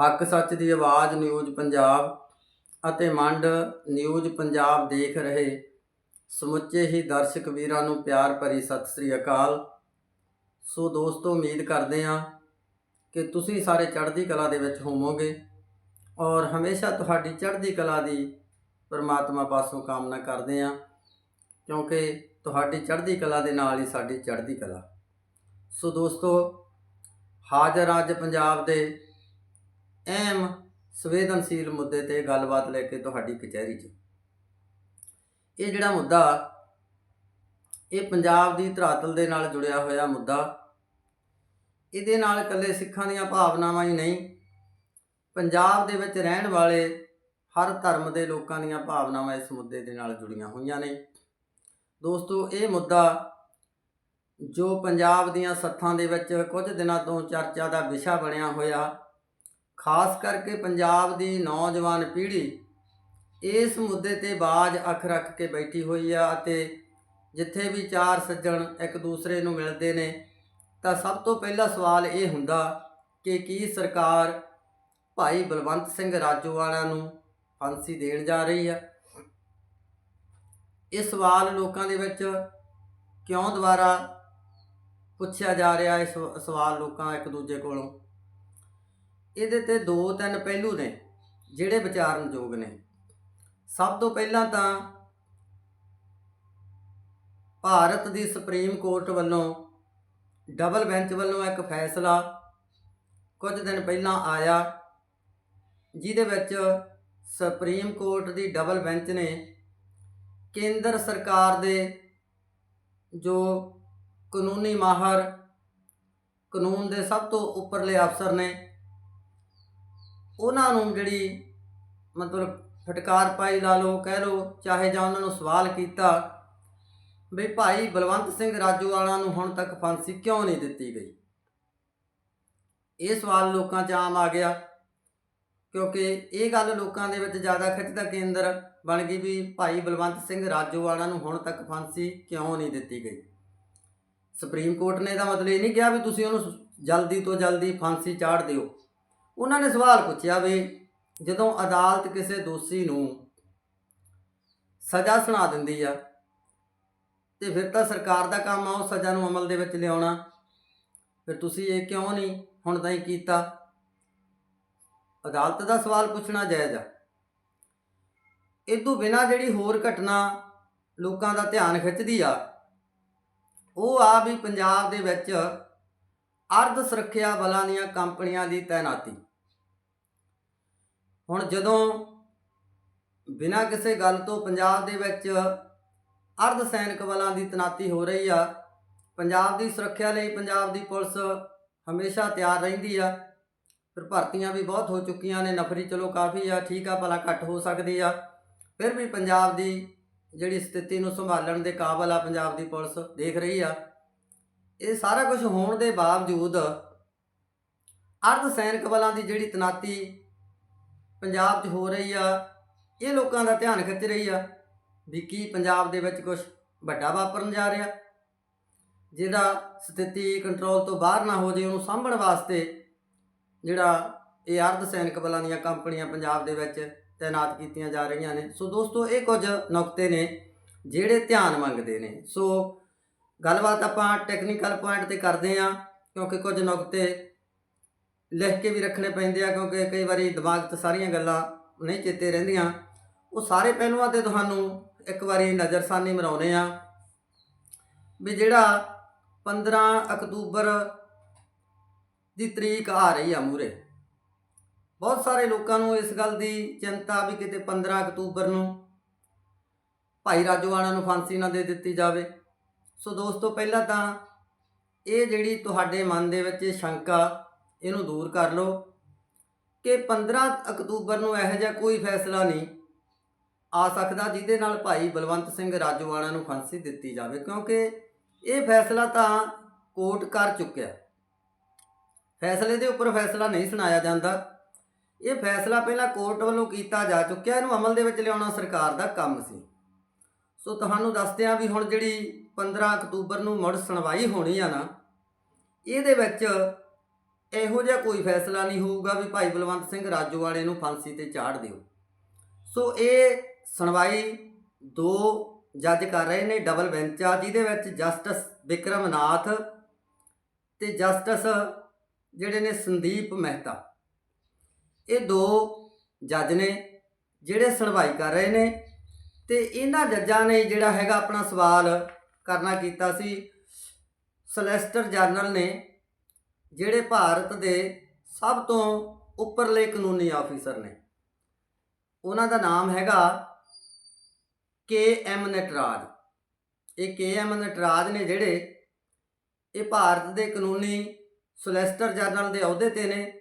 ਹੱਕ ਸੱਚ ਦੀ ਆਵਾਜ਼ ਨਿਊਜ਼ ਪੰਜਾਬ ਅਤੇ ਮੰਡ ਨਿਊਜ਼ ਪੰਜਾਬ ਦੇਖ ਰਹੇ ਸਮੁੱਚੇ ਹੀ ਦਰਸ਼ਕ ਵੀਰਾਂ ਨੂੰ ਪਿਆਰ ਭਰੀ ਸਤਿ ਸ੍ਰੀ ਅਕਾਲ। ਸੋ ਦੋਸਤੋ, ਉਮੀਦ ਕਰਦੇ ਹਾਂ ਕਿ ਤੁਸੀਂ ਸਾਰੇ ਚੜ੍ਹਦੀ ਕਲਾ ਦੇ ਵਿੱਚ ਹੋਵੋਗੇ ਔਰ ਹਮੇਸ਼ਾ ਤੁਹਾਡੀ ਚੜ੍ਹਦੀ ਕਲਾ ਦੀ ਪਰਮਾਤਮਾ ਪਾਸੋਂ ਕਾਮਨਾ ਕਰਦੇ ਹਾਂ, ਕਿਉਂਕਿ ਤੁਹਾਡੀ ਚੜ੍ਹਦੀ ਕਲਾ ਦੇ ਨਾਲ ਹੀ ਸਾਡੀ ਚੜ੍ਹਦੀ ਕਲਾ। ਸੋ ਦੋਸਤੋ, ਹਾਜ਼ਰ ਅੱਜ ਪੰਜਾਬ ਦੇ ਅਹਿਮ ਸੰਵੇਦਨਸ਼ੀਲ ਮੁੱਦੇ ਤੇ ਗੱਲਬਾਤ ਲੈ ਕੇ ਤੁਹਾਡੀ ਕਚਹਿਰੀ 'ਚ। ਇਹ ਜਿਹੜਾ ਮੁੱਦਾ, ਇਹ ਪੰਜਾਬ ਦੀ ਧਰਾਤਲ ਦੇ ਨਾਲ ਜੁੜਿਆ ਹੋਇਆ ਮੁੱਦਾ, ਇਹਦੇ ਨਾਲ ਇਕੱਲੇ ਸਿੱਖਾਂ ਦੀਆਂ ਭਾਵਨਾਵਾਂ ਹੀ ਨਹੀਂ, ਪੰਜਾਬ ਦੇ ਵਿੱਚ ਰਹਿਣ ਵਾਲੇ ਹਰ ਧਰਮ ਦੇ ਲੋਕਾਂ ਦੀਆਂ ਭਾਵਨਾਵਾਂ ਇਸ ਮੁੱਦੇ ਦੇ ਨਾਲ ਜੁੜੀਆਂ ਹੋਈਆਂ ਨੇ। ਦੋਸਤੋ, ਇਹ ਮੁੱਦਾ ਜੋ ਪੰਜਾਬ ਦੀਆਂ ਸੱਥਾਂ ਦੇ ਵਿੱਚ ਕੁਝ ਦਿਨਾਂ ਤੋਂ ਚਰਚਾ ਦਾ ਵਿਸ਼ਾ ਬਣਿਆ ਹੋਇਆ ਖਾਸ ਕਰਕੇ ਪੰਜਾਬ ਦੀ ਨੌਜਵਾਨ ਪੀੜ੍ਹੀ ਇਸ ਮੁੱਦੇ ਤੇ ਬਾਜ਼ ਅੱਖ ਰੱਖ ਕੇ ਬੈਠੀ ਹੋਈ ਆ ਅਤੇ ਜਿੱਥੇ ਵੀ ਚਾਰ ਸੱਜਣ ਇੱਕ ਦੂਸਰੇ ਨੂੰ ਮਿਲਦੇ ਨੇ, ਤਾਂ ਸਭ ਤੋਂ ਪਹਿਲਾ ਸਵਾਲ ਇਹ ਹੁੰਦਾ ਕਿ ਕੀ ਸਰਕਾਰ ਭਾਈ ਬਲਵੰਤ ਸਿੰਘ ਰਾਜੋਵਾਲਾ ਨੂੰ ਫਾਂਸੀ ਦੇਣ ਜਾ ਰਹੀ ਆ? ਇਹ ਸਵਾਲ ਲੋਕਾਂ ਦੇ ਵਿੱਚ ਕਿਉਂ ਦੁਬਾਰਾ ਪੁੱਛਿਆ ਜਾ ਰਿਹਾ ਹੈ ਸਵ- ਸਵਾਲ ਲੋਕਾਂ ਇੱਕ ਦੂਜੇ ਕੋਲੋਂ? ਇਹਦੇ ਤੇ ਦੋ ਤਿੰਨ ਪਹਿਲੂ ਨੇ, ਜਿਹੜੇ ਵਿਚਾਰਨ ਯੋਗ ਨੇ। ਸਭ ਤੋਂ ਪਹਿਲਾਂ ਤਾਂ ਭਾਰਤ ਦੀ ਸੁਪਰੀਮ ਕੋਰਟ ਵੱਲੋਂ ਡਬਲ ਬੈਂਚ ਵੱਲੋਂ ਇੱਕ ਫੈਸਲਾ ਕੁਝ ਦਿਨ ਪਹਿਲਾਂ ਆਇਆ, ਜਿਹਦੇ ਵਿੱਚ ਸੁਪਰੀਮ ਕੋਰਟ ਦੀ ਡਬਲ ਬੈਂਚ ਨੇ ਕੇਂਦਰ ਸਰਕਾਰ ਦੇ ਜੋ ਕਾਨੂੰਨੀ ਮਾਹਰ ਕਾਨੂੰਨ ਦੇ ਸਭ ਤੋਂ ਉੱਪਰਲੇ ਅਫਸਰ ਨੇ ਉਹਨਾਂ ਨੂੰ ਜਿਹੜੀ ਮਤਲਬ ਫਟਕਾਰ ਪਾਈ ਲਾ ਲਓ, ਕਹਿ ਲਓ, ਚਾਹੇ ਜਾਂ ਉਹਨਾਂ ਨੂੰ ਸਵਾਲ ਕੀਤਾ ਵੀ ਭਾਈ ਬਲਵੰਤ ਸਿੰਘ ਰਾਜੋਵਾਲਾ ਨੂੰ ਹੁਣ ਤੱਕ ਫਾਂਸੀ ਕਿਉਂ ਨਹੀਂ ਦਿੱਤੀ ਗਈ? ਇਹ ਸਵਾਲ ਲੋਕਾਂ 'ਚ ਆਮ ਆ ਗਿਆ, ਕਿਉਂਕਿ ਇਹ ਗੱਲ ਲੋਕਾਂ ਦੇ ਵਿੱਚ ਜ਼ਿਆਦਾ ਖਿੱਚਦਾ ਕੇਂਦਰ ਬਣ ਗਈ ਵੀ ਭਾਈ ਬਲਵੰਤ ਸਿੰਘ ਰਾਜੋਵਾਲਾ ਨੂੰ ਹੁਣ ਤੱਕ ਫਾਂਸੀ ਕਿਉਂ ਨਹੀਂ ਦਿੱਤੀ ਗਈ? ਸੁਪਰੀਮ ਕੋਰਟ ਨੇ ਤਾਂ ਮਤਲਬ ਇਹ ਨਹੀਂ ਕਿਹਾ ਵੀ ਤੁਸੀਂ ਉਹਨੂੰ ਜਲਦੀ ਤੋਂ ਜਲਦੀ ਫਾਂਸੀ ਚਾੜ ਦਿਓ। ਉਹਨਾਂ ਨੇ ਸਵਾਲ ਪੁੱਛਿਆ ਵੀ ਜਦੋਂ ਅਦਾਲਤ ਕਿਸੇ ਦੋਸ਼ੀ ਨੂੰ ਸਜ਼ਾ ਸੁਣਾ ਦਿੰਦੀ ਆ ਤੇ ਫਿਰ ਤਾਂ ਸਰਕਾਰ ਦਾ ਕੰਮ ਆ ਉਹ ਸਜ਼ਾ ਨੂੰ ਅਮਲ ਦੇ ਵਿੱਚ ਲਿਆਉਣਾ, ਫਿਰ ਤੁਸੀਂ ਇਹ ਕਿਉਂ ਨਹੀਂ ਹੁਣ ਤਾਈਂ ਕੀਤਾ? ਅਦਾਲਤ ਦਾ ਸਵਾਲ ਪੁੱਛਣਾ ਜਾਇਜ਼ ਆ। ਇਹ ਤੋਂ ਬਿਨਾ ਜਿਹੜੀ ਹੋਰ ਘਟਨਾ ਲੋਕਾਂ ਦਾ ਧਿਆਨ ਖਿੱਚਦੀ ਆ, ਉਹ ਆ ਵੀ ਪੰਜਾਬ ਦੇ ਵਿੱਚ ਅਰਧ ਸੁਰੱਖਿਆ ਬਲਾਂ ਦੀਆਂ ਕੰਪਨੀਆਂ ਦੀ ਤਾਇਨਾਤੀ। ਹੁਣ ਜਦੋਂ ਬਿਨਾਂ ਕਿਸੇ ਗੱਲ ਤੋਂ ਪੰਜਾਬ ਦੇ ਵਿੱਚ ਅਰਧ ਸੈਨਿਕ ਬਲਾਂ ਦੀ ਤਨਾਤੀ ਹੋ ਰਹੀ ਆ, ਪੰਜਾਬ ਦੀ ਸੁਰੱਖਿਆ ਲਈ ਪੰਜਾਬ ਦੀ ਪੁਲਿਸ ਹਮੇਸ਼ਾ ਤਿਆਰ ਰਹਿੰਦੀ ਆ। ਫਿਰ ਭਰਤੀਆਂ ਵੀ ਬਹੁਤ ਹੋ ਚੁੱਕੀਆਂ ਨੇ, ਨਫਰੀ ਚਲੋ ਕਾਫੀ ਆ, ਠੀਕ ਆ, ਭਲਾ ਘੱਟ ਹੋ ਸਕਦੀ ਆ। ਫਿਰ ਵੀ ਪੰਜਾਬ ਦੀ ਜਿਹੜੀ ਸਥਿਤੀ ਨੂੰ ਸੰਭਾਲਣ ਦੇ ਕਾਬਲ ਆ ਪੰਜਾਬ ਦੀ ਪੁਲਿਸ, ਦੇਖ ਰਹੀ ਆ। ਇਹ ਸਾਰਾ ਕੁਝ ਹੋਣ ਦੇ ਬਾਵਜੂਦ ਅਰਧ ਸੈਨਿਕ ਬਲਾਂ ਦੀ ਜਿਹੜੀ ਤਨਾਤੀ ਪੰਜਾਬ 'ਚ ਹੋ ਰਹੀ ਆ, ਇਹ ਲੋਕਾਂ ਦਾ ਧਿਆਨ ਖਿੱਚ ਰਹੀ ਆ ਵੀ ਕੀ ਪੰਜਾਬ ਦੇ ਵਿੱਚ ਕੁਝ ਵੱਡਾ ਵਾਪਰਨ ਜਾ ਰਿਹਾ। ਜਿਹੜਾ ਸਥਿਤੀ ਕੰਟਰੋਲ ਤੋਂ ਬਾਹਰ ਨਾ ਹੋ ਜੇ, ਉਹਨੂੰ ਸਾਂਭਣ ਵਾਸਤੇ ਜਿਹੜਾ ਇਹ ਅਰਧ ਸੈਨਿਕ ਬਲਾਂ ਦੀਆਂ ਕੰਪਨੀਆਂ ਪੰਜਾਬ ਦੇ ਵਿੱਚ ਤਾਇਨਾਤ ਕੀਤੀਆਂ ਜਾ ਰਹੀਆਂ ਨੇ। ਸੋ ਦੋਸਤੋ, ਇਹ ਕੁਝ ਨੁਕਤੇ ਨੇ ਜਿਹੜੇ ਧਿਆਨ ਮੰਗਦੇ ਨੇ। ਸੋ ਗੱਲਬਾਤ ਆਪਾਂ ਟੈਕਨੀਕਲ ਪੁਆਇੰਟ ਤੇ ਕਰਦੇ ਆਂ ਕਿਉਂਕਿ ਕੁਝ ਨੁਕਤੇ ਲਿਖ ਕੇ ਵੀ ਰੱਖਣੇ ਪੈਂਦੇ ਆ ਕਿਉਂਕਿ ਕਈ ਵਾਰੀ ਦਿਮਾਗ 'ਚ ਸਾਰੀਆਂ ਗੱਲਾਂ ਨਹੀਂ ਚੇਤੇ ਰਹਿੰਦੀਆਂ। ਉਹ ਸਾਰੇ ਪਹਿਲੂਆਂ ਤੇ ਤੁਹਾਨੂੰ ਇੱਕ ਵਾਰੀ ਨਜ਼ਰਸਾਨੀ ਮਰਾਉਨੇ ਆ ਵੀ ਜਿਹੜਾ 15 ਅਕਤੂਬਰ ਦੀ ਤਰੀਕ ਆ ਰਹੀ ਆ ਮੂਰੇ ਬਹੁਤ ਸਾਰੇ ਲੋਕਾਂ ਨੂੰ ਇਸ ਗੱਲ ਦੀ ਚਿੰਤਾ ਵੀ ਕਿਤੇ 15 ਅਕਤੂਬਰ ਨੂੰ ਭਾਈ ਰਾਜੋਆਣਾ ਨੂੰ ਫਾਂਸੀ ਨਾ ਦੇ ਦਿੱਤੀ ਜਾਵੇ। ਸੋ ਦੋਸਤੋ, ਪਹਿਲਾਂ ਤਾਂ ਇਹ ਜਿਹੜੀ ਤੁਹਾਡੇ ਮਨ ਦੇ ਵਿੱਚ ਇਹ ਸ਼ੰਕਾ ਇਹਨੂੰ ਦੂਰ ਕਰ ਲਓ ਕਿ 15 ਅਕਤੂਬਰ ਨੂੰ ਇਹੋ ਜਿਹਾ ਕੋਈ ਫੈਸਲਾ ਨਹੀਂ ਆ ਸਕਦਾ ਜਿਹਦੇ ਨਾਲ ਭਾਈ ਬਲਵੰਤ ਸਿੰਘ ਰਾਜੋਆਣਾ ਨੂੰ ਫਾਂਸੀ ਦਿੱਤੀ ਜਾਵੇ, ਕਿਉਂਕਿ ਇਹ ਫੈਸਲਾ ਤਾਂ ਕੋਰਟ ਕਰ ਚੁੱਕਿਆ। ਫੈਸਲੇ ਦੇ ਉੱਪਰ ਫੈਸਲਾ ਨਹੀਂ ਸੁਣਾਇਆ ਜਾਂਦਾ। ਇਹ ਫੈਸਲਾ ਪਹਿਲਾਂ ਕੋਰਟ ਵੱਲੋਂ ਕੀਤਾ ਜਾ ਚੁੱਕਿਆ, ਇਹਨੂੰ ਅਮਲ ਦੇ ਵਿੱਚ ਲਿਆਉਣਾ ਸਰਕਾਰ ਦਾ ਕੰਮ ਸੀ। ਸੋ ਤੁਹਾਨੂੰ ਦੱਸਦੇ ਆ ਵੀ ਹੁਣ ਜਿਹੜੀ 15 ਅਕਤੂਬਰ ਨੂੰ ਮੁੜ ਸੁਣਵਾਈ ਹੋਣੀ ਆ ਨਾ, ਇਹਦੇ ਵਿੱਚ ਇਹੋ ਜਿਹਾ ਕੋਈ ਫੈਸਲਾ ਨਹੀਂ ਹੋਊਗਾ ਵੀ ਭਾਈ ਬਲਵੰਤ ਸਿੰਘ ਰਾਜੋਵਾਲੇ ਨੂੰ ਫਾਂਸੀ ਤੇ ਚਾੜ ਦਿਓ। ਸੋ ਇਹ ਸੁਣਵਾਈ ਦੋ ਜੱਜ ਕਰ ਰਹੇ ਨੇ, ਡਬਲ ਬੈਂਚ ਆ ਜਿਹਦੇ ਵਿੱਚ ਜਸਟਿਸ ਵਿਕਰਮ ਨਾਥ ਤੇ ਜਸਟਿਸ ਜਿਹੜੇ ਨੇ ਸੰਦੀਪ ਮਹਿਤਾ। ਇਹ ਦੋ ਜੱਜ ਨੇ ਜਿਹੜੇ ਸੁਣਵਾਈ ਕਰ ਰਹੇ ਨੇ ਤੇ ਇਹਨਾਂ ਜੱਜਾਂ ਨੇ ਜਿਹੜਾ ਹੈਗਾ ਆਪਣਾ ਸਵਾਲ ਕਰਨਾ ਕੀਤਾ ਸੀ। ਸਲੈਸਟਰ ਜਨਰਲ ਨੇ ਜਿਹੜੇ ਭਾਰਤ ਦੇ ਸਭ ਤੋਂ ਉੱਪਰਲੇ ਕਾਨੂੰਨੀ ਆਫੀਸਰ ਨੇ। ਉਹਨਾਂ ਦਾ ਨਾਮ ਹੈਗਾ ਕੇ ਐਮ ਨਟਰਾਜ। ਇਹ ਕੇ ਐਮ ਨਟਰਾਜ ਨੇ ਜਿਹੜੇ ਇਹ ਭਾਰਤ ਦੇ ਕਾਨੂੰਨੀ ਸੁਲੈਸਟਰ ਜਨਰਲ ਦੇ ਅਹੁਦੇ ਤੇ ਨੇ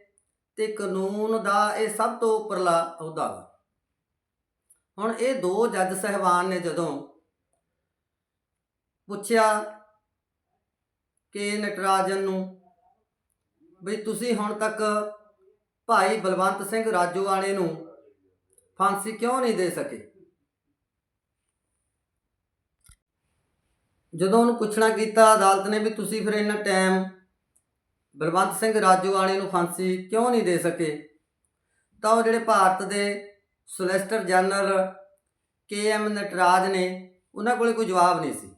ਤੇ ਕਾਨੂੰਨ ਦਾ ਇਹ ਸਭ ਤੋਂ ਉੱਪਰਲਾ ਅਹੁਦਾ ਵਾ। ਹੁਣ ਇਹ ਦੋ ਜੱਜ ਸਹਿਬਾਨ ਨੇ ਜਦੋਂ ਪੁੱਛਿਆ ਕੇ ਨਟਰਾਜਨ ਨੂੰ ਵੀ ਤੁਸੀਂ ਹੁਣ ਤੱਕ ਭਾਈ ਬਲਵੰਤ ਸਿੰਘ ਰਾਜੋਵਾਲੇ ਨੂੰ ਫਾਂਸੀ ਕਿਉਂ ਨਹੀਂ ਦੇ ਸਕੇ? ਜਦੋਂ ਉਹਨੂੰ ਪੁੱਛਣਾ ਕੀਤਾ, ਅਦਾਲਤ ਨੇ ਵੀ ਤੁਸੀਂ ਫਿਰ ਇੰਨਾ ਟਾਈਮ ਬਲਵੰਤ ਸਿੰਘ ਰਾਜੋਵਾਲੇ ਨੂੰ ਫਾਂਸੀ ਕਿਉਂ ਨਹੀਂ ਦੇ ਸਕੇ? ਤਾਂ ਉਹ ਜਿਹੜੇ ਭਾਰਤ ਦੇ solicitor general K M Nataraj ਨੇ, ਉਹਨਾਂ ਕੋਲੇ ਕੋਈ ਜਵਾਬ ਨਹੀਂ ਸੀ।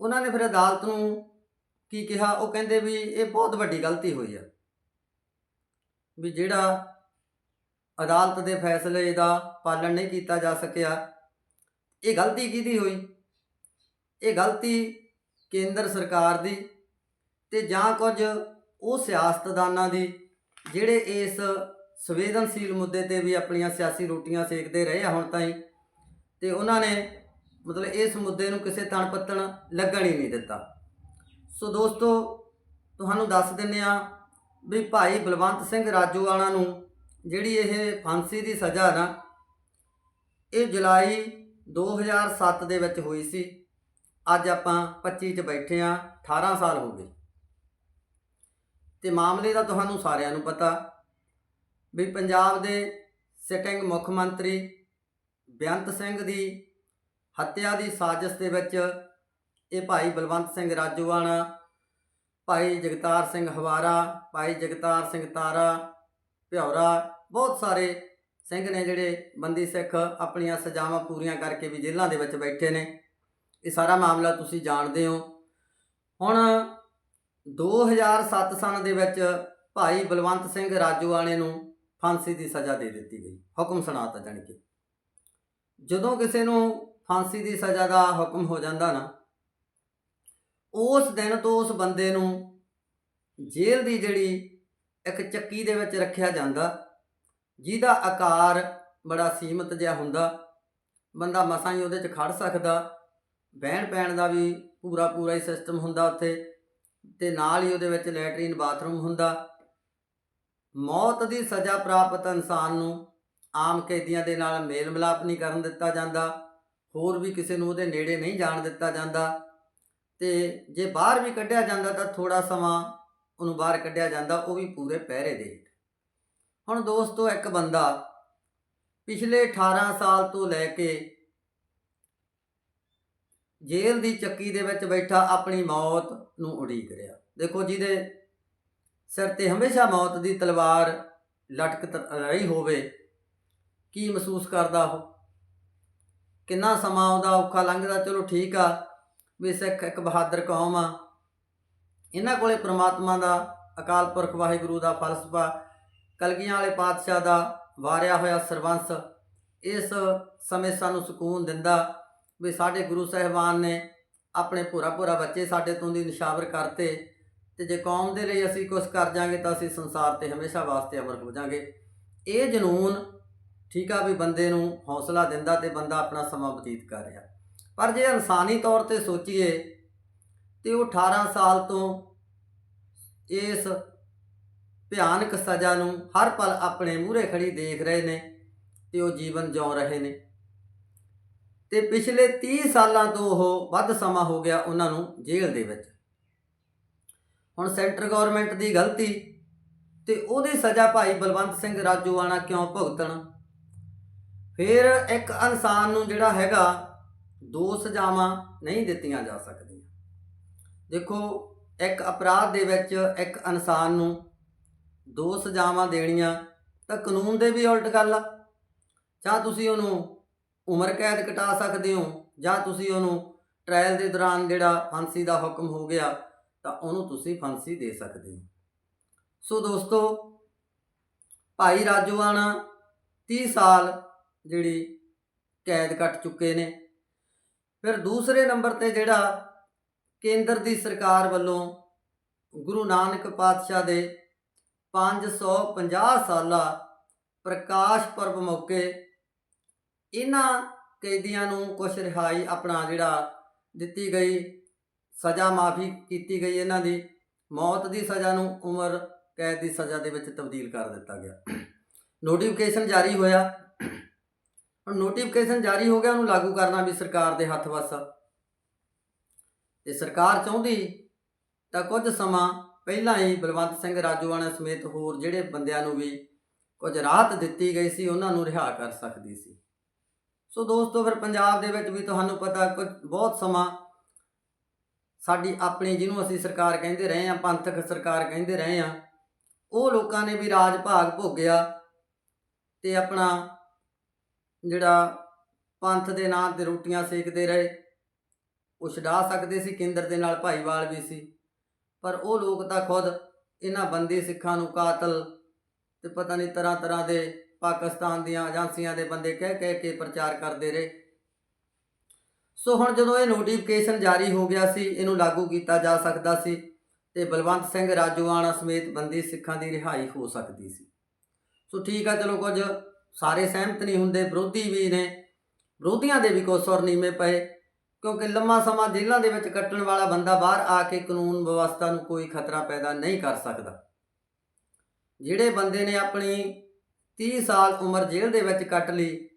ਉਹਨਾਂ ਨੇ ਫਿਰ ਅਦਾਲਤ ਨੂੰ ਕੀ ਕਿਹਾ? ਉਹ ਕਹਿੰਦੇ ਵੀ ਇਹ ਬਹੁਤ ਵੱਡੀ ਗਲਤੀ ਹੋਈ ਆ। ਵੀ ਜਿਹੜਾ ਅਦਾਲਤ ਦੇ ਫੈਸਲੇ ਦਾ ਪਾਲਣ ਨਹੀਂ ਕੀਤਾ ਜਾ ਸਕਿਆ, ਇਹ ਗਲਤੀ ਕਿਹਦੀ ਹੋਈ? ਇਹ ਗਲਤੀ ਕੇਂਦਰ ਸਰਕਾਰ ਦੀ ਤੇ ਜਾਂ ਕੁਝ ਉਹ ਸਿਆਸਤਦਾਨਾਂ ਦੀ, ਜਿਹੜੇ ਇਸ ਸੰਵੇਦਨਸ਼ੀਲ ਮੁੱਦੇ ਤੇ ਵੀ ਆਪਣੀਆਂ ਸਿਆਸੀ ਰੋਟੀਆਂ ਸੇਕਦੇ ਰਹੇ ਆ ਹੁਣ ਤਾਈਂ ਤੇ ਉਹਨਾਂ ਨੇ ਮਤਲਬ ਇਸ ਮੁੱਦੇ ਨੂੰ ਕਿਸੇ ਤਣ ਪੱਤਣ ਲੱਗਣ ਹੀ ਨਹੀਂ ਦਿੱਤਾ। ਸੋ ਦੋਸਤੋ, ਤੁਹਾਨੂੰ ਦੱਸ ਦਿੰਨੇ ਆ ਵੀ ਭਾਈ ਬਲਵੰਤ ਸਿੰਘ ਰਾਜੋਵਾਲਾ ਨੂੰ ਜਿਹੜੀ ਇਹ ਫਾਂਸੀ ਦੀ ਸਜ਼ਾ ਨਾ, ਇਹ ਜੁਲਾਈ 2007 ਦੇ ਵਿੱਚ ਹੋਈ ਸੀ। ਅੱਜ ਆਪਾਂ 25 ਚ ਬੈਠੇ ਆ 18 ਸਾਲ ਹੋ ਗਏ। ਤੇ ਮਾਮਲੇ ਦਾ ਤੁਹਾਨੂੰ ਸਾਰਿਆਂ ਨੂੰ ਪਤਾ ਵੀ ਪੰਜਾਬ ਦੇ ਸਿਟਿੰਗ ਮੁੱਖ ਮੰਤਰੀ ਬੇਅੰਤ ਸਿੰਘ ਦੀ ਹੱਤਿਆ ਦੀ ਸਾਜ਼ਿਸ਼ ਦੇ ਵਿੱਚ ਇਹ ਭਾਈ ਬਲਵੰਤ ਸਿੰਘ ਰਾਜੋਵਾਲਾ, ਭਾਈ ਜਗਤਾਰ ਸਿੰਘ ਹਵਾਰਾ, ਭਾਈ ਜਗਤਾਰ ਸਿੰਘ ਤਾਰਾ ਭਿਉਰਾ ਬਹੁਤ ਸਾਰੇ ਸਿੰਘ ਨੇ ਜਿਹੜੇ ਬੰਦੀ ਸਿੱਖ ਆਪਣੀਆਂ ਸਜ਼ਾਵਾਂ ਪੂਰੀਆਂ ਕਰਕੇ ਵੀ ਜੇਲ੍ਹਾਂ ਦੇ ਵਿੱਚ ਬੈਠੇ ਨੇ। ਇਹ ਸਾਰਾ ਮਾਮਲਾ ਤੁਸੀਂ ਜਾਣਦੇ ਹੋ। ਹੁਣ 2007 ਸਨ ਦੇ ਵਿੱਚ ਭਾਈ ਬਲਵੰਤ ਸਿੰਘ ਰਾਜੂਆਣੇ ਨੂੰ ਫਾਂਸੀ ਦੀ ਸਜ਼ਾ ਦੇ ਦਿੱਤੀ ਗਈ। ਹੁਕਮ ਸੁਣਾਤਾ ਜਾਣੀ ਕਿ ਜਦੋਂ ਕਿਸੇ ਨੂੰ ਫਾਂਸੀ ਦੀ ਸਜ਼ਾ ਦਾ ਹੁਕਮ ਹੋ ਜਾਂਦਾ ਨਾ ਉਸ ਦਿਨ ਤੋਂ ਉਸ ਬੰਦੇ ਨੂੰ ਜੇਲ੍ਹ ਦੀ ਜਿਹੜੀ ਇੱਕ ਚੱਕੀ ਦੇ ਵਿੱਚ ਰੱਖਿਆ ਜਾਂਦਾ, ਜਿਹਦਾ ਆਕਾਰ ਬੜਾ ਸੀਮਤ ਜਿਹਾ ਹੁੰਦਾ, ਬੰਦਾ ਮਸਾਂ ਹੀ ਉਹਦੇ 'ਚ ਖੜ ਸਕਦਾ, ਬਹਿਣ ਪੈਣ ਦਾ ਵੀ ਪੂਰਾ ਪੂਰਾ ਹੀ ਸਿਸਟਮ ਹੁੰਦਾ ਉੱਥੇ, ਤੇ ਨਾਲ ਹੀ ਉਹਦੇ ਵਿੱਚ ਲੈਟਰੀਨ ਬਾਥਰੂਮ ਹੁੰਦਾ। ਮੌਤ ਦੀ ਸਜ਼ਾ ਪ੍ਰਾਪਤ ਇਨਸਾਨ ਨੂੰ ਆਮ ਕੈਦੀਆਂ ਦੇ ਨਾਲ ਮੇਲ ਮਿਲਾਪ ਨਹੀਂ ਕਰਨ ਦਿੱਤਾ ਜਾਂਦਾ, ਹੋਰ ਵੀ ਕਿਸੇ ਨੂੰ ਉਹਦੇ ਨੇੜੇ ਨਹੀਂ ਜਾਣ ਦਿੱਤਾ ਜਾਂਦਾ। ਤੇ ਜੇ ਬਾਹਰ ਵੀ ਕੱਢਿਆ ਜਾਂਦਾ ਤਾਂ ਥੋੜਾ ਸਮਾਂ ਉਹਨੂੰ ਬਾਹਰ ਕੱਢਿਆ ਜਾਂਦਾ, ਉਹ ਵੀ ਪੂਰੇ ਪਹਿਰੇ ਦੇ ਹੇਠ। ਹੁਣ ਦੋਸਤੋ, ਇੱਕ ਬੰਦਾ ਪਿਛਲੇ 18 ਸਾਲ ਤੋਂ ਲੈ ਕੇ ਜੇਲ੍ਹ ਦੀ ਚੱਕੀ ਦੇ ਵਿੱਚ ਬੈਠਾ ਆਪਣੀ ਮੌਤ ਨੂੰ ਉਡੀਕ ਰਿਹਾ। ਦੇਖੋ ਜਿਹਦੇ ਸਿਰ ਤੇ ਹਮੇਸ਼ਾ ਮੌਤ ਦੀ ਤਲਵਾਰ ਲਟਕ ਰਹੀ ਹੋਵੇ, ਕੀ ਮਹਿਸੂਸ ਕਰਦਾ ਉਹ? ਕਿੰਨਾ ਸਮਾਂ ਉਹਦਾ ਔਖਾ ਲੰਘਦਾ? ਚਲੋ ਠੀਕ ਆ। ਵੀ ਸਿੱਖ ਇੱਕ ਬਹਾਦਰ ਕੌਮ ਆ। ਇਹਨਾਂ ਕੋਲੇ ਪ੍ਰਮਾਤਮਾ ਦਾ, ਅਕਾਲ ਪੁਰਖ ਵਾਹਿਗੁਰੂ ਦਾ ਫਲਸਫਾ, ਕਲਗੀਆਂ ਵਾਲੇ ਪਾਤਸ਼ਾਹ ਦਾ ਵਾਰਿਆ ਹੋਇਆ ਸਰਵੰਸ, ਇਸ ਸਮੇਂ ਸਾਨੂੰ ਸਕੂਨ ਦਿੰਦਾ ਵੀ ਸਾਡੇ ਗੁਰੂ ਸਾਹਿਬਾਨ ਨੇ ਆਪਣੇ ਭੋਰਾ ਭੋਰਾ ਬੱਚੇ ਸਾਡੇ ਤੋਂ ਦੀ ਨਿਸ਼ਾਵਰ ਕਰਤੇ ਤੇ ਜੇ ਕੌਮ ਦੇ ਲਈ ਅਸੀਂ ਕੁਝ ਕਰ ਜਾਾਂਗੇ ਤਾਂ ਅਸੀਂ ਸੰਸਾਰ ਤੇ ਹਮੇਸ਼ਾ ਵਾਸਤੇ ਅਮਰ ਹੋ ਜਾਾਂਗੇ ਇਹ ਜਨੂਨ ਠੀਕ ਆ ਵੀ ਬੰਦੇ ਨੂੰ ਹੌਸਲਾ ਦਿੰਦਾ ਤੇ ਬੰਦਾ ਆਪਣਾ ਸਮਾਂ ਬਤੀਤ ਕਰ ਰਿਹਾ। ਪਰ ਜੇ ਇਨਸਾਨੀ ਤੌਰ ਤੇ ਸੋਚੀਏ ਤੇ ਉਹ 18 ਸਾਲ ਤੋਂ ਇਸ ਭਿਆਨਕ ਸਜ਼ਾ ਨੂੰ ਹਰ ਪਲ ਆਪਣੇ ਮੂਹਰੇ ਖੜੀ ਦੇਖ ਰਹੇ ਨੇ ਤੇ ਉਹ ਜੀਵਨ ਜਿਉ ਰਹੇ ਨੇ। ਤੇ ਪਿਛਲੇ 30 ਸਾਲਾਂ ਤੋਂ ਉਹ ਵੱਧ ਸਮਾਂ ਹੋ ਗਿਆ ਉਹਨਾਂ ਨੂੰ ਜੇਲ੍ਹ ਦੇ ਵਿੱਚ। ਹੁਣ ਸੈਂਟਰ ਗਵਰਨਮੈਂਟ ਦੀ ਗਲਤੀ ਤੇ ਉਹਦੀ ਸਜ਼ਾ ਭਾਈ ਬਲਵੰਤ ਸਿੰਘ ਰਾਜੂਆਣਾ ਕਿਉਂ ਭੁਗਤਣ? ਫਿਰ ਇੱਕ ਇਨਸਾਨ ਨੂੰ ਜਿਹੜਾ ਹੈਗਾ ਦੋ ਸਜ਼ਾਵਾਂ ਨਹੀਂ ਦਿੱਤੀਆਂ ਜਾ ਸਕਦੀਆਂ। ਦੇਖੋ, ਇੱਕ ਅਪਰਾਧ ਦੇ ਵਿੱਚ ਇੱਕ ਇਨਸਾਨ ਨੂੰ ਦੋ ਸਜ਼ਾਵਾਂ ਦੇਣੀਆਂ ਤਾਂ ਕਾਨੂੰਨ ਦੇ ਵੀ ਉਲਟ ਗੱਲ ਆ। ਜਾਂ ਤੁਸੀਂ ਉਹਨੂੰ ਉਮਰ ਕੈਦ ਕਟਾ ਸਕਦੇ ਹੋ, ਜਾਂ ਤੁਸੀਂ ਉਹਨੂੰ ਟ੍ਰਾਇਲ ਦੇ ਦੌਰਾਨ ਜਿਹੜਾ ਫਾਂਸੀ ਦਾ ਹੁਕਮ ਹੋ ਗਿਆ, ਤਾਂ ਉਹਨੂੰ ਤੁਸੀਂ ਫਾਂਸੀ ਦੇ ਸਕਦੇ ਹੋ। ਸੋ ਦੋਸਤੋ, ਭਾਈ ਰਾਜੋਆਣਾ 30 ਸਾਲ ਜਿਹੜੀ ਕੈਦ ਕੱਟ ਚੁੱਕੇ ਨੇ। ਫਿਰ ਦੂਸਰੇ ਨੰਬਰ ਤੇ ਜਿਹੜਾ ਕੇਂਦਰ ਦੀ ਸਰਕਾਰ ਵੱਲੋਂ ਗੁਰੂ ਨਾਨਕ ਪਾਤਸ਼ਾਹ ਦੇ 550 ਸਾਲਾ ਪ੍ਰਕਾਸ਼ ਪਰਬ ਮੌਕੇ ਇਹਨਾਂ ਕੈਦੀਆਂ ਨੂੰ ਕੁਝ ਰਿਹਾਈ ਆਪਣਾ ਜਿਹੜਾ ਦਿੱਤੀ ਗਈ, ਸਜ਼ਾ ਮਾਫੀ ਕੀਤੀ ਗਈ ਇਹਨਾਂ ਦੀ। ਮੌਤ ਦੀ ਸਜ਼ਾ ਨੂੰ ਉਮਰ, ਕੈਦ ਦੀ ਸਜ਼ਾ ਦੇ ਵਿੱਚ ਤਬਦੀਲ ਕਰ ਦਿੱਤਾ ਗਿਆ। ਨੋਟੀਫਿਕੇਸ਼ਨ ਜਾਰੀ ਹੋਇਆ। ਹੁਣ ਨੋਟੀਫਿਕੇਸ਼ਨ ਜਾਰੀ ਹੋ ਗਿਆ, ਉਹਨੂੰ ਲਾਗੂ ਕਰਨਾ ਵੀ ਸਰਕਾਰ ਦੇ ਹੱਥ ਵੱਸ। ਆ ਤੇ ਸਰਕਾਰ ਚਾਹੁੰਦੀ, ਤਾਂ ਕੁਝ ਸਮਾਂ ਪਹਿਲਾਂ ਹੀ ਬਲਵੰਤ ਸਿੰਘ ਰਾਜੋਆਣਾ ਸਮੇਤ ਹੋਰ ਜਿਹੜੇ ਬੰਦਿਆਂ ਨੂੰ ਵੀ ਕੁਝ ਰਾਹਤ ਦਿੱਤੀ ਗਈ ਸੀ, ਉਹਨਾਂ ਨੂੰ ਰਿਹਾ ਕਰ ਸਕਦੀ ਸੀ। ਸੋ ਦੋਸਤੋ, ਫਿਰ ਪੰਜਾਬ ਦੇ ਵਿੱਚ ਵੀ ਤੁਹਾਨੂੰ ਪਤਾ ਕੁਝ ਬਹੁਤ ਸਮਾਂ ਸਾਡੀ ਆਪਣੀ, ਜਿਹਨੂੰ ਅਸੀਂ ਸਰਕਾਰ ਕਹਿੰਦੇ ਰਹੇ ਆ ਪੰਥਕ ਸਰਕਾਰ ਕਹਿੰਦੇ ਰਹੇ ਆ ਉਹ ਲੋਕਾਂ ਨੇ ਵੀ ਰਾਜ ਭਾਗ ਭੋਗਿਆ ਤੇ ਆਪਣਾ ਜਿਹੜਾ ਪੰਥ ਦੇ ਨਾਂ ਤੇ ਰੋਟੀਆਂ ਸੇਕਦੇ ਰਹੇ, ਉਹ ਛਡਾ ਸਕਦੇ ਸੀ, ਕੇਂਦਰ ਦੇ ਨਾਲ ਭਾਈਵਾਲ ਵੀ ਸੀ। ਪਰ ਉਹ ਲੋਕ ਤਾਂ ਖੁਦ ਇਹਨਾਂ ਬੰਦੀ ਸਿੱਖਾਂ ਨੂੰ ਕਾਤਲ ਤੇ ਪਤਾ ਨਹੀਂ ਤਰ੍ਹਾਂ ਤਰ੍ਹਾਂ ਦੇ ਪਾਕਿਸਤਾਨ ਦੀਆਂ ਏਜੰਸੀਆਂ ਦੇ ਬੰਦੇ ਕਹਿ ਕਹਿ ਕੇ ਪ੍ਰਚਾਰ ਕਰਦੇ ਰਹੇ। ਸੋ ਹੁਣ ਜਦੋਂ ਇਹ ਨੋਟੀਫਿਕੇਸ਼ਨ ਜਾਰੀ ਹੋ ਗਿਆ ਸੀ, ਇਹਨੂੰ ਲਾਗੂ ਕੀਤਾ ਜਾ ਸਕਦਾ ਸੀ ਤੇ ਬਲਵੰਤ ਸਿੰਘ ਰਾਜੋਆਣਾ ਸਮੇਤ ਬੰਦੀ ਸਿੱਖਾਂ ਦੀ ਰਿਹਾਈ ਹੋ ਸਕਦੀ ਸੀ। ਸੋ ਠੀਕ ਆ, ਚਲੋ ਕੁਝ ਸਾਰੇ ਸਹਿਮਤ ਨਹੀਂ ਹੁੰਦੇ, ਵਿਰੋਧੀ ਵੀ ਨੇ। ਵਿਰੋਧੀਆਂ ਦੇ ਵੀ ਕੁਝ ਸੁਰ ਨੀਵੇਂ ਪਏ, ਕਿਉਂਕਿ ਲੰਮਾ ਸਮਾਂ ਜੇਲ੍ਹਾਂ ਦੇ ਵਿੱਚ ਕੱਟਣ ਵਾਲਾ ਬੰਦਾ ਬਾਹਰ ਆ ਕੇ ਕਾਨੂੰਨ ਵਿਵਸਥਾ ਨੂੰ ਕੋਈ ਖਤਰਾ ਪੈਦਾ ਨਹੀਂ ਕਰ ਸਕਦਾ। ਜਿਹੜੇ ਬੰਦੇ ਨੇ ਆਪਣੀ 30 ਸਾਲ ਉਮਰ ਜੇਲ੍ਹ ਦੇ ਵਿੱਚ ਕੱਟ ਲਈ,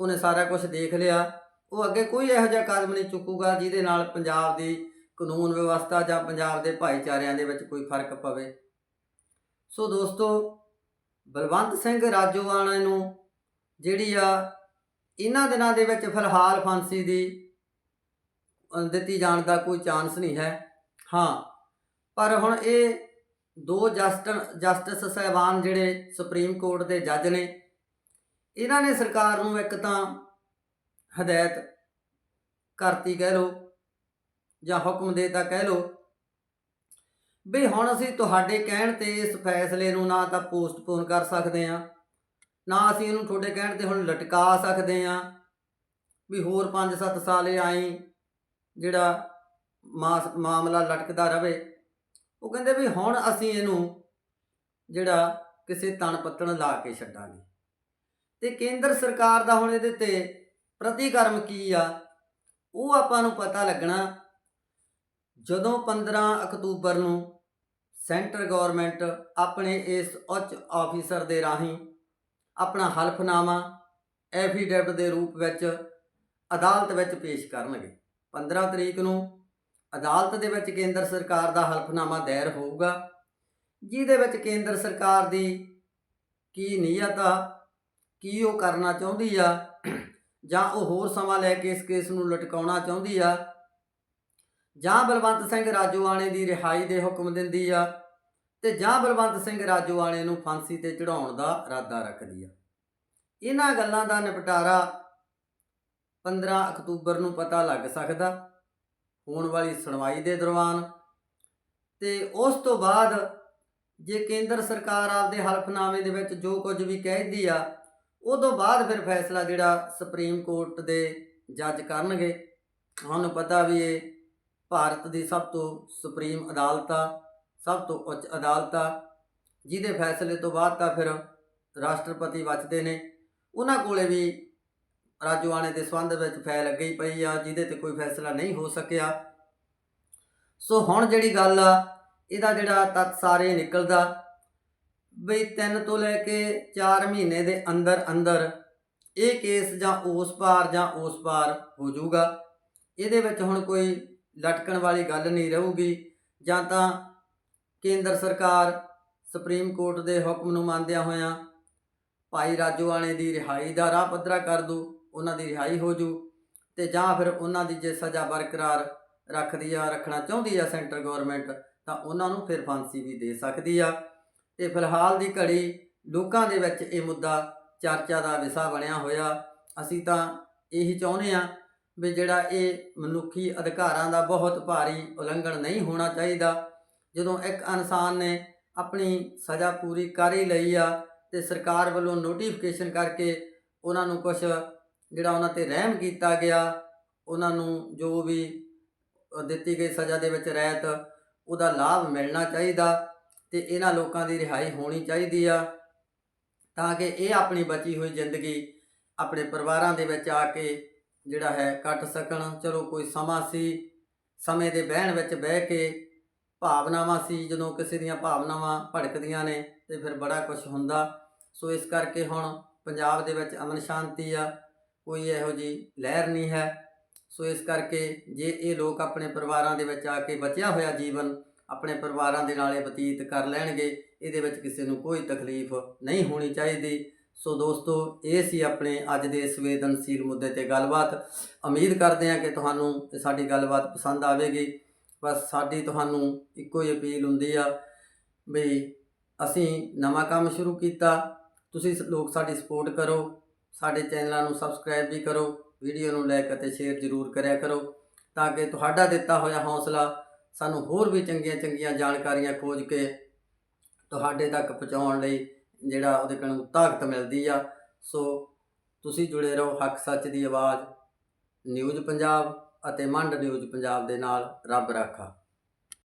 ਉਹਨੇ ਸਾਰਾ ਕੁਝ ਦੇਖ ਲਿਆ। ਉਹ ਅੱਗੇ ਕੋਈ ਇਹੋ ਜਿਹਾ ਕਦਮ ਨਹੀਂ ਚੁੱਕੂਗਾ ਜਿਹਦੇ ਨਾਲ ਪੰਜਾਬ ਦੀ ਕਾਨੂੰਨ ਵਿਵਸਥਾ ਜਾਂ ਪੰਜਾਬ ਦੇ ਭਾਈਚਾਰਿਆਂ ਦੇ ਵਿੱਚ ਕੋਈ ਫ਼ਰਕ ਪਵੇ। ਸੋ ਦੋਸਤੋ ਬਲਵੰਤ ਸਿੰਘ ਰਾਜੋਆਣਾ ਨੂੰ ਜਿਹੜੀ ਆ ਇਹਨਾਂ ਦਿਨਾਂ ਦੇ ਵਿੱਚ ਫਿਲਹਾਲ ਫਾਂਸੀ ਦੀ ਦਿੱਤੀ ਜਾਣ ਦਾ ਕੋਈ ਚਾਂਸ ਨਹੀਂ ਹੈ। ਹਾਂ, ਪਰ ਹੁਣ ਇਹ ਦੋ ਜਸਟ, ਜਸਟਿਸ ਸਹਿਬਾਨ ਜਿਹੜੇ ਸੁਪਰੀਮ ਕੋਰਟ ਦੇ ਜੱਜ ਨੇ, ਇਹਨਾਂ ਨੇ ਸਰਕਾਰ ਨੂੰ ਇੱਕ ਤਾਂ ਹਦਾਇਤ ਕਰਤੀ ਕਹਿ ਲੋ ਜਾਂ ਹੁਕਮ ਦੇਤਾ ਕਹਿ ਲੋ ਵੀ ਹੁਣ ਅਸੀਂ ਤੁਹਾਡੇ ਕਹਿਣ ਤੇ ਇਸ ਫੈਸਲੇ ਨੂੰ ਨਾ ਤਾਂ ਪੋਸਟਪੋਨ ਕਰ ਸਕਦੇ ਆ ਨਾ ਅਸੀਂ ਇਹਨੂੰ ਤੁਹਾਡੇ ਕਹਿਣ ਤੇ ਹੁਣ ਲਟਕਾ ਸਕਦੇ ਆ ਵੀ ਹੋਰ 5-7 ਸਾਲ ਇਹ ਆਈ ਜਿਹੜਾ ਮਾਸ- ਮਾਮਲਾ ਲਟਕਦਾ ਰਵੇ। ਉਹ ਕਹਿੰਦੇ ਵੀ ਹੁਣ ਅਸੀਂ ਇਹਨੂੰ ਜਿਹੜਾ ਕਿਸੇ ਤਣ ਪੱਤਣ ਲਾ ਕੇ ਛੱਡਾਂਗੇ। ਤੇ ਕੇਂਦਰ ਸਰਕਾਰ ਦਾ ਹੁਣ ਇਹਦੇ ਤੇ ਪ੍ਰਤੀਕਰਮ ਕੀ ਆ? ਉਹ ਆਪਾਂ ਨੂੰ ਪਤਾ ਲੱਗਣਾ, ਜਦੋਂ 15 ਅਕਤੂਬਰ ਨੂੰ ਸੈਂਟਰ ਗਵਰਨਮੈਂਟ ਆਪਣੇ ਇਸ ਉੱਚ ਆਫੀਸਰ ਦੇ ਰਾਹੀਂ ਆਪਣਾ ਹਲਫਨਾਮਾ ਐਫੀਡੈਵਿਟ ਦੇ ਰੂਪ ਵਿੱਚ ਅਦਾਲਤ ਵਿੱਚ ਪੇਸ਼ ਕਰਨਗੇ। 15 ਤਰੀਕ ਨੂੰ ਅਦਾਲਤ ਦੇ ਵਿੱਚ ਕੇਂਦਰ ਸਰਕਾਰ ਦਾ ਹਲਫਨਾਮਾ ਦਾਇਰ ਹੋਊਗਾ, ਜਿਹਦੇ ਵਿੱਚ ਕੇਂਦਰ ਸਰਕਾਰ ਦੀ ਕੀ ਨੀਅਤ ਆ, ਕੀ ਉਹ ਕਰਨਾ ਚਾਹੁੰਦੀ ਆ, ਜਾਂ ਉਹ ਹੋਰ ਸਮਾਂ ਲੈ ਕੇ ਇਸ ਕੇਸ ਨੂੰ ਲਟਕਾਉਣਾ ਚਾਹੁੰਦੀ ਆ ਜਾਂ ਬਲਵੰਤ ਸਿੰਘ ਰਾਜੋਆਣੇ ਦੀ ਰਿਹਾਈ ਦੇ ਹੁਕਮ ਦਿੰਦੀ ਆ ਤੇ ਜਾਂ ਬਲਵੰਤ ਸਿੰਘ ਰਾਜੋਆਣੇ ਨੂੰ ਫਾਂਸੀ ਤੇ ਚੜਾਉਣ ਦਾ ਇਰਾਦਾ ਰੱਖਦੀ ਆ। ਇਹਨਾਂ ਗੱਲਾਂ ਦਾ ਨਿਪਟਾਰਾ 15 ਅਕਤੂਬਰ ਨੂੰ ਪਤਾ ਲੱਗ ਸਕਦਾ, ਹੋਣ ਵਾਲੀ ਸੁਣਵਾਈ ਦੇ ਦੌਰਾਨ। ਤੇ ਉਸ ਤੋਂ ਬਾਅਦ ਜੇ ਕੇਂਦਰ ਸਰਕਾਰ ਆਪਦੇ ਹਲਫਨਾਮੇ ਦੇ ਵਿੱਚ ਜੋ ਕੁਝ ਵੀ ਕਹਿੰਦੀ ਆ, ਉਦੋਂ ਬਾਅਦ ਫਿਰ ਫੈਸਲਾ ਜਿਹੜਾ ਸੁਪਰੀਮ ਕੋਰਟ ਦੇ ਜੱਜ ਕਰਨਗੇ। ਤੁਹਾਨੂੰ ਪਤਾ ਵੀ ਇਹ ਭਾਰਤ ਦੀ ਸਭ ਤੋਂ ਸੁਪਰੀਮ ਅਦਾਲਤ ਆ, ਸਭ ਤੋਂ ਉੱਚ ਅਦਾਲਤ ਆ। ਜਿਹਦੇ ਫੈਸਲੇ ਤੋਂ ਬਾਅਦ ਤਾਂ ਫਿਰ ਰਾਸ਼ਟਰਪਤੀ ਬਚਦੇ ਨੇ। ਉਹਨਾਂ ਕੋਲੇ ਵੀ ਰਾਜੋਆਣੇ ਦੇ ਸੰਬੰਧ ਵਿੱਚ ਫੈਲ ਗਈ ਪਈ ਆ, ਜਿਹਦੇ ਤੇ ਕੋਈ ਫੈਸਲਾ ਨਹੀਂ ਹੋ ਸਕਿਆ। ਸੋ ਹੁਣ ਜਿਹੜੀ ਗੱਲ ਆ, ਇਹਦਾ ਜਿਹੜਾ ਤੱਤ ਸਾਰੇ ਨਿਕਲਦਾ, ਬਈ 3 ਤੋਂ ਲੈ ਕੇ 4 ਮਹੀਨੇ ਦੇ ਅੰਦਰ ਅੰਦਰ ਇਹ ਕੇਸ ਜਾਂ ਉਸ ਪਾਰ ਜਾਂ ਉਸ ਪਾਰ ਹੋ ਜਾਊਗਾ। ਇਹਦੇ ਵਿੱਚ ਹੁਣ ਕੋਈ ਲਟਕਣ ਵਾਲੀ ਗੱਲ ਨਹੀਂ ਰਹੂਗੀ। ਜਾਂ ਤਾਂ ਕੇਂਦਰ ਸਰਕਾਰ ਸੁਪਰੀਮ ਕੋਰਟ ਦੇ ਹੁਕਮ ਨੂੰ ਮੰਨਦਿਆਂ ਹੋਇਆਂ ਭਾਈ ਰਾਜੋਆਣੇ ਦੀ ਰਿਹਾਈ ਦਾ ਰਾਹ ਪੱਧਰਾ ਕਰ ਦੂ ਉਹਨਾਂ ਦੀ ਰਿਹਾਈ ਹੋ ਜੂ ਤੇ ਜਾਂ ਫਿਰ ਉਹਨਾਂ ਦੀ ਜੇ ਸਜ਼ਾ ਬਰਕਰਾਰ ਰੱਖਦੀ ਆ, ਰੱਖਣਾ ਚਾਹੁੰਦੀ ਆ ਸੈਂਟਰ ਗਵਰਨਮੈਂਟ, ਤਾਂ ਉਹਨਾਂ ਨੂੰ ਫਿਰ ਫਾਂਸੀ ਵੀ ਦੇ ਸਕਦੀ ਆ। ਤੇ ਫਿਲਹਾਲ ਦੀ ਘੜੀ ਲੋਕਾਂ ਦੇ ਵਿੱਚ ਇਹ ਮੁੱਦਾ ਚਰਚਾ ਦਾ ਵਿਸ਼ਾ ਬਣਿਆ ਹੋਇਆ। ਅਸੀਂ ਤਾਂ ਇਹੀ ਚਾਹੁੰਦੇ ਆ ਵੀ ਜਿਹੜਾ ਇਹ ਮਨੁੱਖੀ ਅਧਿਕਾਰਾਂ ਦਾ ਬਹੁਤ ਭਾਰੀ ਉਲੰਘਣ ਨਹੀਂ ਹੋਣਾ ਚਾਹੀਦਾ। ਜਦੋਂ ਇੱਕ ਇਨਸਾਨ ਨੇ ਆਪਣੀ ਸਜ਼ਾ ਪੂਰੀ ਕਰ ਹੀ ਲਈ ਆ ਤੇ ਸਰਕਾਰ ਵੱਲੋਂ ਨੋਟੀਫਿਕੇਸ਼ਨ ਕਰਕੇ ਉਹਨਾਂ ਨੂੰ ਕੁਝ ਜਿਹੜਾ ਉਹਨਾਂ ਤੇ ਰਹਿਮ ਕੀਤਾ ਗਿਆ, ਉਹਨਾਂ ਨੂੰ ਜੋ ਵੀ ਦਿੱਤੀ ਗਈ ਸਜ਼ਾ ਦੇ ਵਿੱਚ ਰਹਿਤ, ਉਹਦਾ ਲਾਭ ਮਿਲਣਾ ਚਾਹੀਦਾ ਤੇ ਇਹਨਾਂ ਲੋਕਾਂ ਦੀ ਰਿਹਾਈ ਹੋਣੀ ਚਾਹੀਦੀ ਆ ਤਾਂ ਕਿ ਇਹ ਆਪਣੀ ਬਚੀ ਹੋਈ ਜ਼ਿੰਦਗੀ ਆਪਣੇ ਪਰਿਵਾਰਾਂ ਦੇ ਵਿੱਚ ਆ ਕੇ ਜਿਹੜਾ ਹੈ ਕੱਟ ਸਕਣ। ਚਲੋ ਕੋਈ ਸਮਾਂ ਸੀ, ਸਮੇਂ ਦੇ ਬਹਿਣ ਵਿੱਚ ਬਹਿ ਕੇ ਭਾਵਨਾਵਾਂ ਸੀ, ਜਦੋਂ ਕਿਸੇ ਦੀਆਂ ਭਾਵਨਾਵਾਂ ਭੜਕਦੀਆਂ ਨੇ ਤੇ ਫਿਰ ਬੜਾ ਕੁਝ ਹੁੰਦਾ। ਸੋ ਇਸ ਕਰਕੇ ਹੁਣ ਪੰਜਾਬ ਦੇ ਵਿੱਚ ਅਮਨ ਸ਼ਾਂਤੀ ਆ, ਕੋਈ ਇਹੋ ਜੀ ਲਹਿਰ ਨਹੀਂ ਹੈ। ਸੋ ਇਸ ਕਰਕੇ ਜੇ ਇਹ ਲੋਕ ਆਪਣੇ ਪਰਿਵਾਰਾਂ ਦੇ ਵਿੱਚ ਆ ਕੇ ਬਚਿਆ ਹੋਇਆ ਜੀਵਨ ਆਪਣੇ ਪਰਿਵਾਰਾਂ ਦੇ ਨਾਲੇ ਬਤੀਤ ਕਰ ਲੈਣਗੇ, ਇਹਦੇ ਵਿੱਚ ਕਿਸੇ ਨੂੰ ਕੋਈ ਤਕਲੀਫ ਨਹੀਂ ਹੋਣੀ ਚਾਹੀਦੀ। ਸੋ ਦੋਸਤੋ, ਇਹ ਸੀ ਆਪਣੇ ਅੱਜ ਦੇ ਸੰਵੇਦਨਸ਼ੀਲ ਮੁੱਦੇ ਤੇ ਗੱਲਬਾਤ। ਉਮੀਦ ਕਰਦੇ ਹਾਂ ਕਿ ਤੁਹਾਨੂੰ ਇਹ ਸਾਡੀ ਗੱਲਬਾਤ ਪਸੰਦ ਆਵੇਗੀ। ਬਸ ਸਾਡੀ ਤੁਹਾਨੂੰ ਇੱਕੋ ਹੀ ਅਪੀਲ ਹੁੰਦੀ ਆ ਵੀ ਅਸੀਂ ਨਵਾਂ ਕੰਮ ਸ਼ੁਰੂ ਕੀਤਾ। ਤੁਸੀਂ ਲੋਕ ਸਾਡੀ ਸਪੋਰਟ ਕਰੋ। ਸਾਡੇ ਚੈਨਲਾਂ ਨੂੰ ਸਬਸਕ੍ਰਾਈਬ ਵੀ ਕਰੋ। ਵੀਡੀਓ ਨੂੰ ਲਾਈਕ ਅਤੇ ਸ਼ੇਅਰ ਜ਼ਰੂਰ ਕਰਿਆ ਕਰੋ ਤਾਂ ਕਿ ਤੁਹਾਡਾ ਦਿੱਤਾ ਹੋਇਆ ਹੌਸਲਾ ਸਾਨੂੰ ਹੋਰ ਵੀ ਚੰਗੀਆਂ ਚੰਗੀਆਂ ਜਾਣਕਾਰੀਆਂ ਖੋਜ ਕੇ ਤੁਹਾਡੇ ਤੱਕ ਪਹੁੰਚਾਉਣ ਲਈ ਜਿਹੜਾ ਉਹਦੇ ਕੋਲੋਂ ਤਾਕਤ ਮਿਲਦੀ ਆ। ਸੋ ਤੁਸੀਂ ਜੁੜੇ ਰਹੋ ਹੱਕ ਸੱਚ ਦੀ ਆਵਾਜ਼। ਨਿਊਜ਼ ਪੰਜਾਬ ਅਤੇ ਮੰਡ ਨਿਊਜ਼ ਪੰਜਾਬ ਦੇ ਨਾਲ, ਰੱਬ ਰਾਖਾ।